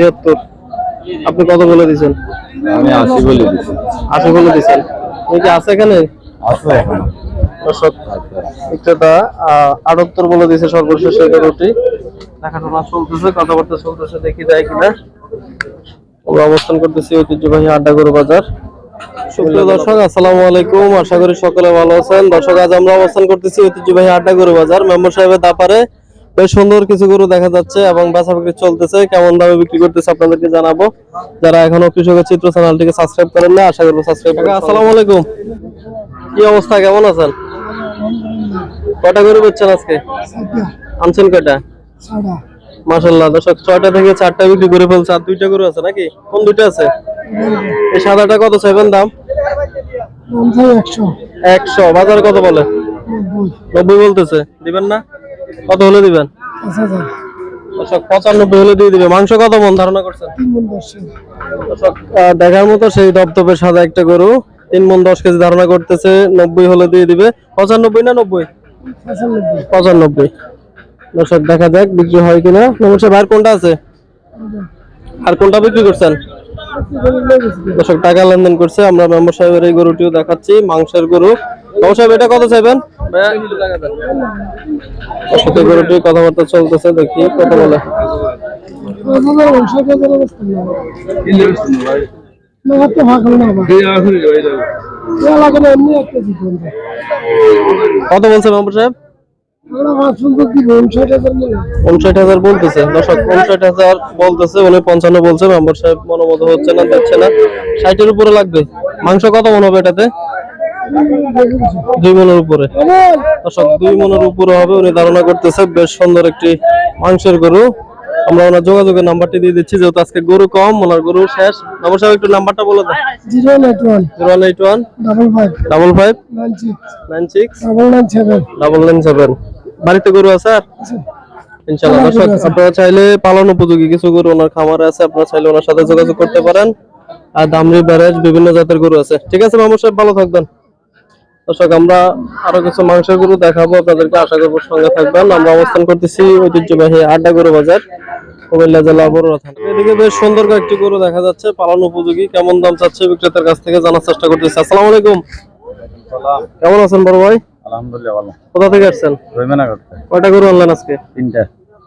তিয়াত্তর আপনি কত বলে দিয়েছেন? আমি আশি বলে দিচ্ছি আশি বলে দিয়েছেন। কি আছে এখানে? আছে এখন। বিক্রেতা আটাত্তর বলে দিয়েছে সর্বশেষ এই গরুটি দেখাশোনা চলতেছে কথাবার্তা চলতেছে দেখি যায় কিনা। আমরা অবস্থান করতেছি ঐতিহ্যবাহী বাজার। সুপ্রিয় দর্শক আসসালামু আলাইকুম। আশা করি সকলে ভালো আছেন। দর্শক আজ আমরা অবস্থান করতেছি ঐতিহ্যবাহী আড্ডা গরু বাজার। মেম্বার সাহেবের দাপারে বেশ সুন্দর কিছু গরু দেখা যাচ্ছে এবং বেচা বিক্রি চলতেছে। কেমন দামে বিক্রি করতেছে আপনাদেরকে জানাব। যারা এখনও কৃষকের চিত্র চ্যানেলটিকে সাবস্ক্রাইব করেন না আশা করব সাবস্ক্রাইব আসসালামু আলাইকুম। কি অবস্থা? কেমন আছেন? কটা গরু বেচছেন আজকে? আনছেন কয়টা? মাশাল্লাহ দর্শক ছয়টা থেকে চারটা বিক্রি করে ফেলছে। আর দুইটা গরু আছে নাকি? কোন দুইটা আছে? এই সাদাটা কত চাইবেন দাম? একশো। বাজারে কত বলে? নব্বই বলতেছে। দিবেন না? কত হলে দিবেন? পঁচানব্বই হলে দিয়ে দিবে। মাংস কত মন ধারণা করছেন? দেখার মতো সেই দপদপের সাদা একটা গরু তিন মন দশ কেজি ধারণা করতেছে নব্বই হলে দিয়ে দিবে। পঁচানব্বই না নব্বই? পঁচানব্বই। দর্শক দেখা যাক বিক্রি হয় কিনা। নমস্কার ভাইয়ের কোনটা আছে? আর কোনটা বিক্রি করছেন? দর্শক টাকা লেনদেন করছে। আমরা মেম্বার সাহেবের এই গরুটিও দেখাচ্ছি। মাংসের গরু কথাবার্তা চলতেছে, দেখি কত বলে। কত বলছে মেম্বার সাহেব? হাজার বলতেছে। হাজার বলতেছে, উনি পঞ্চান্ন সাহেব হচ্ছে না না। ষাটের উপরে লাগবে। মাংস কত মনে হবে এটাতে? দুই মনের উপরে। দর্শক দুই মনের উপরে হবে উনি ধারণা করতেছে বেশ সুন্দর একটি মাংসের গরু। আমরা ওনার যোগাযোগের নাম্বারটি দিয়ে দিচ্ছি যেহেতু আজকে গরু কম ওনার গরু শেষ। মেম্বার সাহেব একটু নাম্বারটা বলে দেন। Zero eight one. Zero one eight one. Double five. Double five. Nine six. Nine six. Double nine seven. Double nine seven. বাড়িতে গরু আছে? আর ইনশাআল্লাহ। দর্শক আপনারা চাইলে পালন উপযোগী কিছু গরু ওনার খামারে আছে আপনারা চাইলে ওনার সাথে যোগাযোগ করতে পারেন। আর দামরি ব্যারেজ বিভিন্ন জাতের গরু আছে। ঠিক আছে মামুর সাহেব ভালো থাকবেন। দর্শক আমরা আরও কিছু মাংসের গরু দেখাবো আপনাদেরকে আশা করব সঙ্গে থাকবেন। আমরা অবস্থান করতেছি ঐতিহ্যবাহী আড্ডা গরু বাজার কুমিল্লা জেলা বড়ুয়া থানা। এদিকে বেশ সুন্দর কয়েকটি গরু দেখা যাচ্ছে পালন উপযোগী কেমন দাম চাচ্ছে বিক্রেতার কাছ থেকে জানার চেষ্টা করতেছি। আসসালামু আলাইকুম। কেমন আছেন বড় ভাই? আলহামদুলিল্লাহ ভালো। কোথা থেকে আসছেন? কয়টা গরু আনলেন আজকে? তিনটা।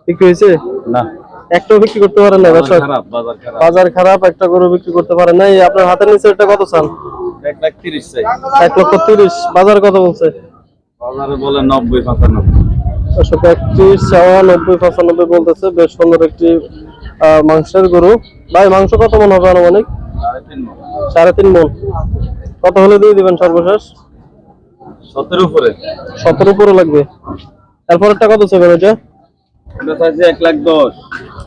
বিক্রি হয়েছে? না। একটাও বিক্রি করতে পারেন না বাজার খারাপ বাজার খারাপ। একটা গরু বিক্রি করতে পারেন না আপনার হাতের নিচে এটা কত চান? এক লাখ তিরিশ চাই। এক লক্ষ তিরিশ বাজার কত বলছে? বাজারে বলে নব্বই পঁচানব্বই। একত্রিশ চাওয়া নব্বই পঁচানব্বই বলতেছে বেশ সুন্দর একটি মাংসের গরু। ভাই মাংস কত মন হবে আনুমানিক? সাড়ে তিন। মন। কত হলে দিয়ে দিবেন সর্বশেষ? সতের উপরে। সতেরো উপরে লাগবে। কত চাইবেন এক লাখ দশ।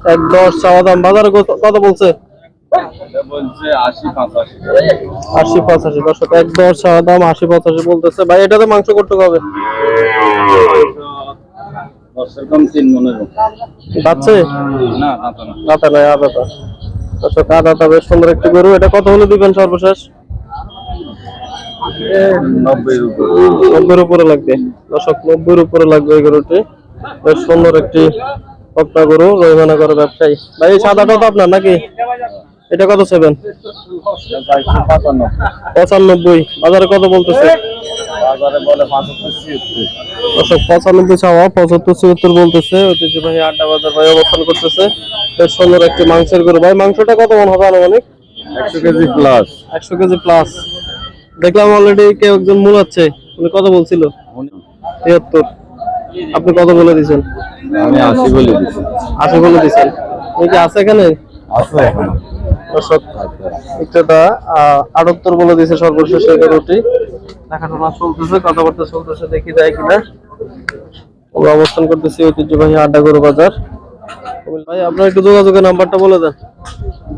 এক দশ চাওয়া দাম। বাজারে কত- বলছে? আশি পাঁচাশি। দর্শক এক দাম আশি পঁচাশি বলতেছে। ভাই এটাতে মাংস করতে হবে। দশের কম তিন মনের মতো। যাচ্ছে না দাঁতা না। আদাতা দর্শক আদাতা বেশ সুন্দর একটি গরু। এটা কত হলে দিবেন সর্বশেষ? উপরে। নব্বইয়ের উপরে লাগবে। দর্শক নব্বইয়ের উপরে লাগবে এই গরুটি। বেশ সুন্দর একটি পকটা গরু রহিমানা করে ব্যবসায়ী। ভাই এই সাদাটা তো আপনার নাকি? এটা কত সেভেন পঁচানব্বই। বাজারে কত বলতেছে? পঁচানব্বই চাওয়া পঁচাত্তর বলতেছে। ঐতিহ্যবাহী আড্ডা বাজার ভাই অবস্থান করতেছে। বেশ সুন্দর একটি মাংসের গরু। ভাই মাংসটা কত মন হবে আনুমানিক? একশো কেজি প্লাস একশো কেজি প্লাস দেখলাম অলরেডি কেউ একজন উনি কত বলছিল? তিয়াত্তর। আপনি কত বলে দিয়েছেন? আমি আশি বলে আশি বলে দিয়েছেন। কি আছে এখানে? আছে এখন। দর্শক বিক্রেতা আটাত্তর বলে দিয়েছে সর্বশেষ দেখাশোনা চলতেছে কথাবার্তা চলতেছে দেখি যায় কিনা। আমরা অবস্থান করতেছি ঐতিহ্যবাহী আড্ডা গরু বাজার। ভাই আপনার একটু যোগাযোগের নাম্বারটা বলে দেন।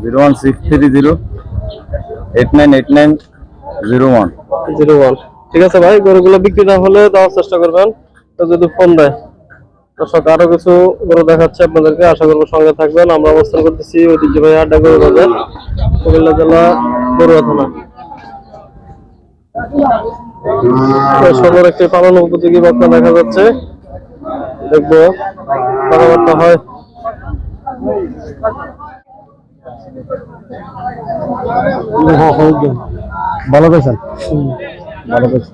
Zero one six three zero eight nine eight nine zero one. Zero one. ঠিক আছে ভাই গরুগুলো বিক্রি না হলে দেওয়ার চেষ্টা করবেন। যদি ফোন দেয়। দর্শক আরও কিছু গরু দেখাচ্ছে আপনাদেরকে। আশা করব সঙ্গে থাকবেন। আমরা অবস্থান করতেছি ঐতিহ্যবাহী আড্ডা গরু বাজার কুমিল্লা জেলা বড়ুয়া থানা। সুন্দর একটি পালন উপযোগী বক্তা দেখা যাচ্ছে। দেখব কথাবার্তা হয়। ভালো পেয়েছেন ভালো পেয়েছেন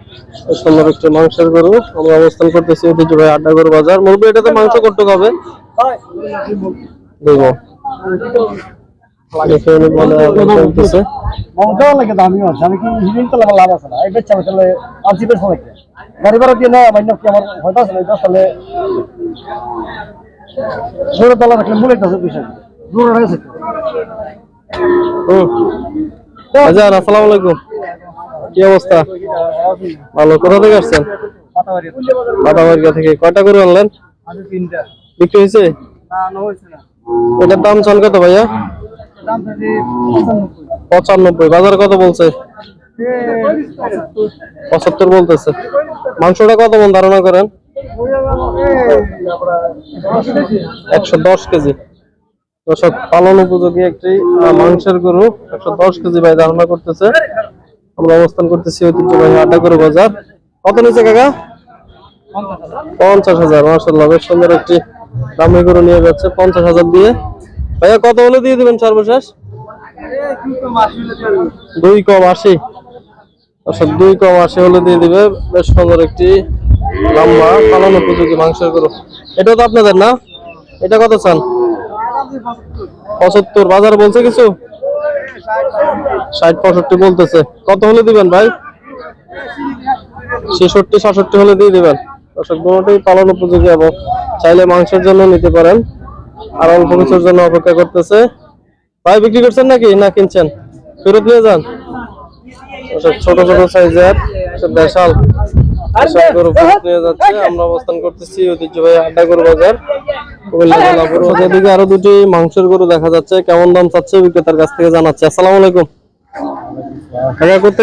সুন্দর একটি মাংসের গরু। আমরা অবস্থান করতেছি ঐতিহ্যবাহী আড্ডা গরু বাজার। মুরব্বী এটাতে মাংস করতে হবে? দেবো দেখে উনি বলে বলতেছে মমতাও লাগে দামি আছে আমি কি হিলিং তো লাভ আছে না? এই বেচা আসলে আরজি বেশ অনেক গাড়ি ভাড়া দিয়ে না মান্য কি আমার হয়তো আসলে এটা আসলে ষোলো তলা রাখলে মূলে আছে বিষয়। দূর হয়েছে হুম হাজার আসসালামু আলাইকুম। কি অবস্থা? ভালো। কোথা থেকে আসছেন? বাতাবাড়িয়া থেকে। কয়টা করে আনলেন? বিক্রি হয়েছে? এটার দাম চান কত ভাইয়া? পঁচানব্বই। বাজার কত বলছে? পঁচাত্তর বলতেছে। মাংসটা কত মন ধারণা করেন? একশো দশ কেজি। দর্শক, পালন উপযোগী একটি মাংসের গরু একশো দশ কেজি ভাই ধারণা করতেছে। আমরা অবস্থান করতেছি ঐতিহ্যবাহী আড্ডা গরু বাজার। কত নিচে কাকা? পঞ্চাশ হাজার মার্শাল্লাহ বেশ সুন্দর একটি দামি গরু নিয়ে যাচ্ছে, পঞ্চাশ হাজার দিয়ে। ভাইয়া, কত হলে দিয়ে দিবেন সর্বশেষ? দুই কম আশি। অর্থাৎ দুই কম আশি হলে দিয়ে দিবে, বেশ সুন্দর একটি লম্বা, পালন উপযোগী মাংসের গরু। এটা তো আপনাদের না? এটা কত চান? পঁচাত্তর। বাজার বলছে কিছু? ষাট পঁয়ষট্টি বলতেছে। কত হলে দিবেন ভাই? ছেষট্টি, সাতষট্টি হলে দিয়ে দিবেন। দর্শক, দুটোই পালন উপযোগী এবং চাইলে মাংসের জন্য নিতে পারেন। আর অল্প কিছুর জন্য অপেক্ষা করতেছে। ভাই, বিক্রি করছেন নাকি? না, কিনছেন। ফেরত নিয়ে যান। ছোট ছোট সাইজের দেশাল গরু নিয়ে যাচ্ছে। আমরা অবস্থান করতেছি ঐতিহ্যবাহী আড্ডা গরু বাজার। এদিকে আরও দুটি মাংসের গরু দেখা যাচ্ছে। কেমন দাম চাচ্ছে? বিক্রেতার কাছ থেকে জানাচ্ছে। আসসালামু আলাইকুম। কাকা করতে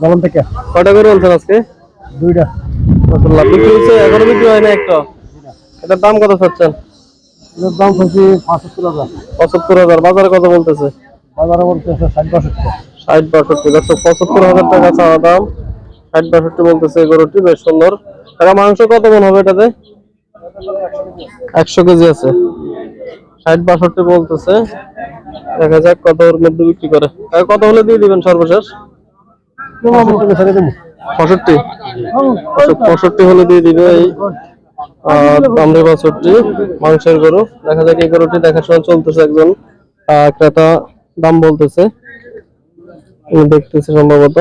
যেমন থেকে। কয়টা গরু আনছেন আজকে? দুইটা। মাশাআল্লাহ বিক্রি হয়েছে এখনও বিক্রি হয় না একটা? এটার দাম কত চাচ্ছেন? এটার দাম হচ্ছে পাঁচাত্তর হাজার। পঁচাত্তর হাজার বাজারে কত বলতেছে? বাজারে বলতেছে ষাট বাষট্টি। ষাট বাষট্টি দশশো পঁচাত্তর হাজার টাকা চাওয়া দাম। ষাট বাষট্টি বলতেছে এই গরুটি বেশ সুন্দর। টাকা মাংস কত মন হবে এটাতে? একশো কেজি আছে। ষাট বাষট্টি বলতেছে। দেখা যাক কত ওর মধ্যে বিক্রি করে। কত হলে দিয়ে দিবেন সর্বশেষ? পঁয়ষট্টি। পঁয়ষট্টি। হলে দিয়ে দিবে এই আহ, দামড়ি বাছরটি মাংসের গরু। দেখা যাক এই গরুটি দেখাশোনা চলতেছে একজন ক্রেতা দাম বলতেছে। দেখতেছে সম্ভবত।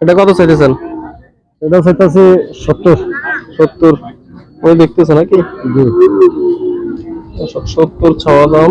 এটা কত চাইতেছেন? এটা হচ্ছে সত্তর। সত্তর। ওই দেখতেছে নাকি? জি সত্তর ছাওয়া দাম